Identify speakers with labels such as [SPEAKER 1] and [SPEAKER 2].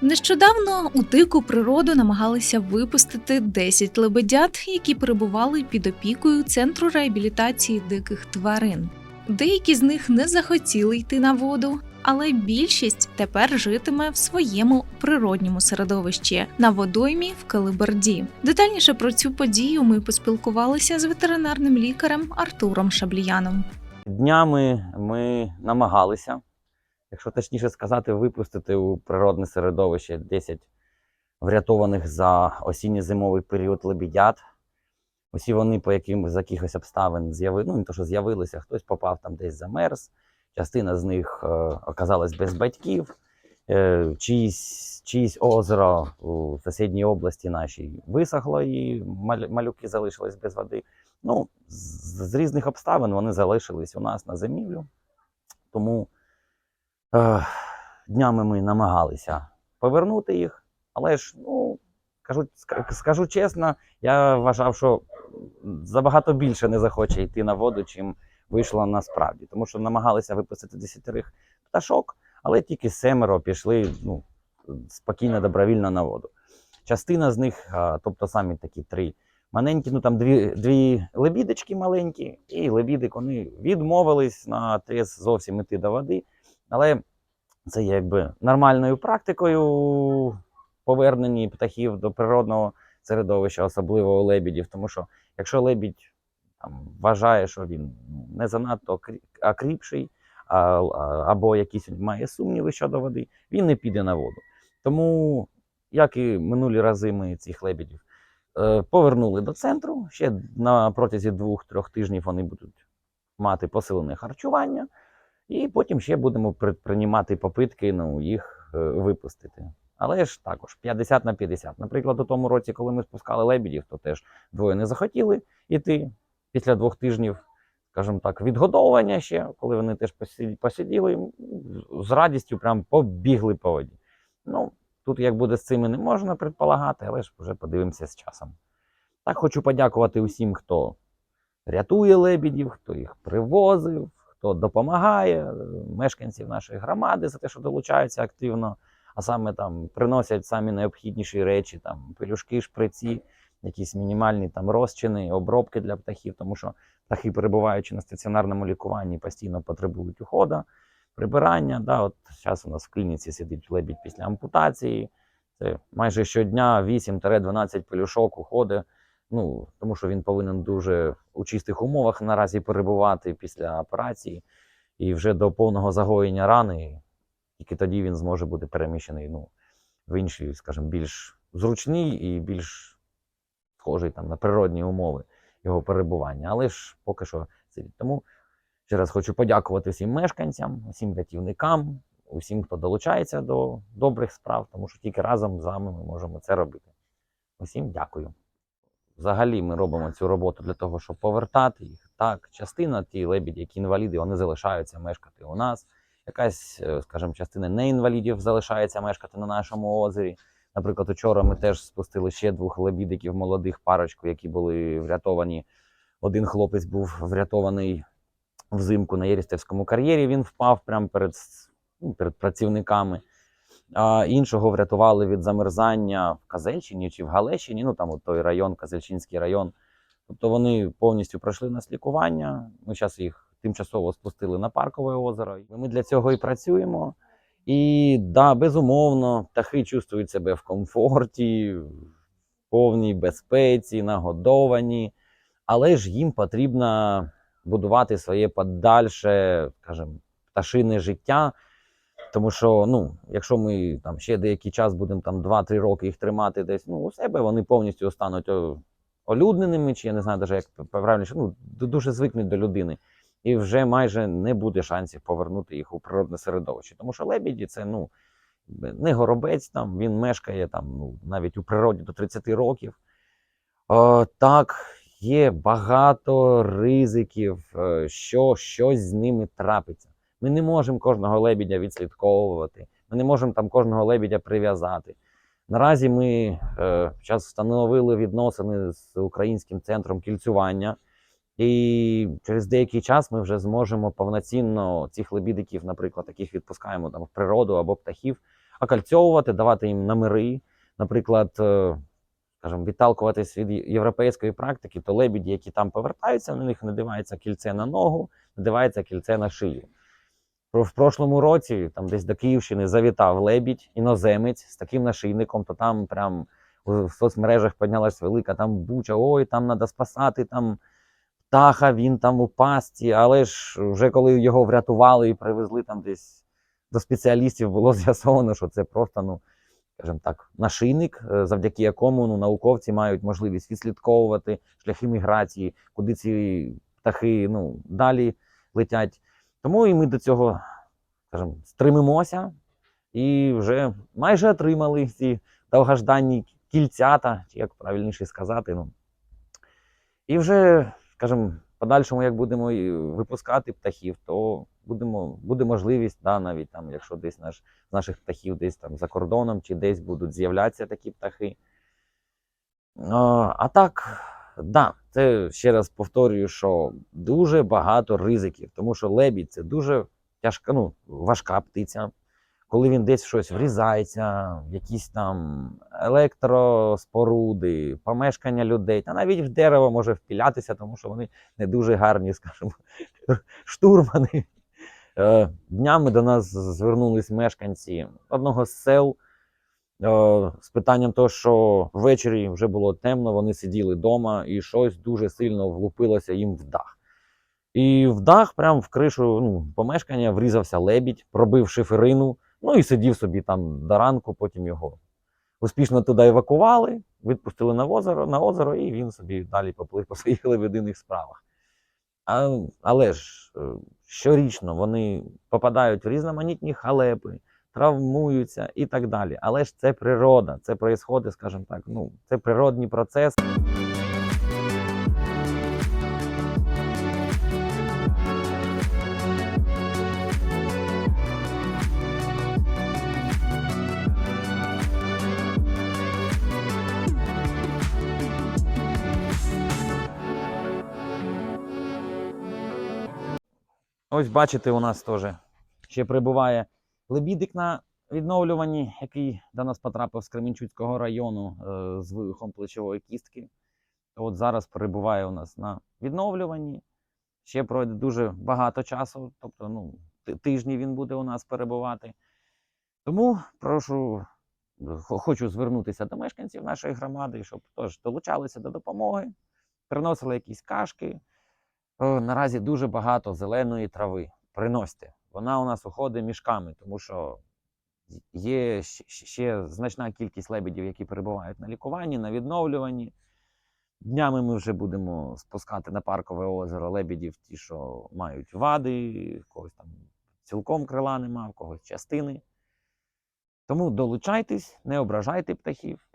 [SPEAKER 1] Нещодавно у дику природу намагалися випустити 10 лебедят, які перебували під опікою центру реабілітації диких тварин. Деякі з них не захотіли йти на воду, але більшість тепер житиме в своєму природньому середовищі на водоймі в Калиберді. Детальніше про цю подію ми поспілкувалися з ветеринарним лікарем Артуром Шабліяном.
[SPEAKER 2] Днями ми намагалися, якщо точніше сказати, випустити у природне середовище 10 врятованих за осінньо-зимовий період лебідят. Усі вони по яким з якихось обставин з'яви, ну не то, що з'явилися, хтось попав там десь замерз, частина з них е, оказалась без батьків, е, чиїсь, чиїсь озеро у сусідній області нашій висохло і малюки залишились без води. Ну, з, з різних обставин вони залишились у нас на зимівлю. Тому днями ми намагалися повернути їх, але ж, ну, кажу, скажу чесно, я вважав, що забагато більше не захоче йти на воду, чим вийшло насправді. Тому що намагалися випустити десятерих пташок, але тільки семеро пішли ну, спокійно, добровільно на воду. Частина з них, тобто самі такі три маленькі, ну там дві, дві лебідочки маленькі, і лебідик вони відмовились на трес зовсім іти до води. Але це є якби нормальною практикою повернення птахів до природного середовища, особливо у лебідів. Тому що якщо лебідь там, вважає, що він не занадто окрі- окріпший, а, або якісь має сумніви щодо води, він не піде на воду. Тому, як і минулі рази, ми цих лебідів е, повернули до центру. Ще на протязі двох-трьох тижнів вони будуть мати посилене харчування, і потім ще будемо при- приймати попитки ну, їх е, випустити. Але ж також 50 на 50. Наприклад, у тому році, коли ми спускали лебідів, то теж двоє не захотіли йти після двох тижнів, скажімо так, відгодовування ще, коли вони теж посиділи, з радістю прям побігли по воді. Ну, тут як буде з цими не можна предполагати, але ж вже подивимося з часом. Так хочу подякувати усім, хто рятує лебідів, хто їх привозив, хто допомагає, е, мешканців нашої громади за те, що долучаються активно, а саме там приносять самі необхідніші речі, там пелюшки, шприці, якісь мінімальні там розчини, обробки для птахів, тому що птахи, перебуваючи на стаціонарному лікуванні, постійно потребують уходу, прибирання. Да, от зараз у нас в клініці сидить лебідь після ампутації. Це майже щодня 8-12 пелюшок уходить. Ну, тому що він повинен дуже у чистих умовах наразі перебувати після операції, і вже до повного загоєння рани, тільки тоді він зможе бути переміщений ну, в інші, скажімо, більш зручні і більш схожий там на природні умови його перебування. Але ж поки що сидить. Тому ще раз хочу подякувати всім мешканцям, усім рятівникам, усім, хто долучається до добрих справ, тому що тільки разом з вами ми можемо це робити. Усім дякую. Взагалі ми робимо цю роботу для того, щоб повертати їх. Так, частина ті лебіді, які інваліди, вони залишаються мешкати у нас. Якась, е, скажімо, частина неінвалідів залишається мешкати на нашому озері. Наприклад, учора ми теж спустили ще двох лебідиків, молодих парочку, які були врятовані. Один хлопець був врятований взимку на Єрістевському кар'єрі. Він впав прямо перед, ну, перед працівниками. Іншого врятували від замерзання в Казельщині чи в Галещині, ну там от той район, Казельчинський район. Тобто вони повністю пройшли нас лікування. Ми зараз їх тимчасово спустили на паркове озеро. Ми для цього і працюємо. І да, безумовно, птахи чувствують себе в комфорті, в повній безпеці, нагодовані, але ж їм потрібно будувати своє подальше, скажімо, пташине життя. Тому що, ну, якщо ми там ще деякий час будемо там 2-3 роки їх тримати десь ну, у себе, вони повністю стануть олюдненими, чи я не знаю, навіть як правильніше, ну, дуже звикнуть до людини. І вже майже не буде шансів повернути їх у природне середовище. Тому що лебіді це ну, не горобець, там, він мешкає там, ну, навіть у природі до 30 років. О, так, є багато ризиків, е, що щось з ними трапиться. Ми не можемо кожного лебідя відслідковувати, ми не можемо там кожного лебідя прив'язати. Наразі ми е, встановили відносини з українським центром кільцювання, і через деякий час ми вже зможемо повноцінно цих лебідиків, наприклад, таких відпускаємо там в природу або птахів, окальцьовувати, давати їм номери. Наприклад, е, скажімо, відталкуватись від європейської практики, то лебіді, які там повертаються, на них надивається кільце на ногу, надивається кільце на шию. В прошлому році, там десь до Київщини, завітав лебідь, іноземець з таким нашийником, то там прям у соцмережах піднялась велика там буча, ой, там треба спасати там птаха, він там у пасті. Але ж вже коли його врятували і привезли там десь до спеціалістів, було з'ясовано, що це просто, ну, скажімо так, нашийник, е, завдяки якому ну, науковці мають можливість відслідковувати шляхи міграції, куди ці птахи ну, далі летять. Тому і ми до цього, скажімо, стримимося і вже майже отримали ці довгожданні кільцята, чи як правильніше сказати. Ну. І вже, скажімо, в подальшому, як будемо випускати птахів, то будемо, буде можливість, да, навіть там, якщо десь наш, наших птахів десь там за кордоном чи десь будуть з'являтися такі птахи. А так, да, це ще раз повторюю, що дуже багато ризиків, тому що лебідь це дуже тяжка, ну, важка птиця. Коли він десь щось врізається, якісь там електроспоруди, помешкання людей, та навіть в дерево може впілятися, тому що вони не дуже гарні, скажімо, штурмани. Е, Днями до нас звернулись мешканці одного з сел з питанням того, що ввечері вже було темно, вони сиділи вдома і щось дуже сильно влупилося їм в дах. І в дах, прямо в кришу ну, помешкання, врізався лебідь, пробив шиферину, ну і сидів собі там до ранку, потім його успішно туди евакували, відпустили на озеро, на озеро, і він собі далі поплив по своїх лебединих справах. А, але ж е, щорічно вони попадають в різноманітні халепи, травмуються і так далі. Але ж це природа, це происходить, скажімо так, ну, це природний процес. Ось бачите, у нас теж ще прибуває лебідик на відновлюванні, який до нас потрапив з Кременчуцького району е, з вивихом плечової кістки. От зараз перебуває у нас на відновлюванні. Ще пройде дуже багато часу, тобто ну, тижні він буде у нас перебувати. Тому прошу, хочу звернутися до мешканців нашої громади, щоб теж долучалися до допомоги, приносили якісь кашки. Наразі дуже багато зеленої трави. Приносьте. Вона у нас уходить мішками, тому що є ще значна кількість лебедів, які перебувають на лікуванні, на відновлюванні. Днями ми вже будемо спускати на паркове озеро лебедів, ті, що мають вади, когось там цілком крила нема, в когось частини. Тому долучайтесь, не ображайте птахів.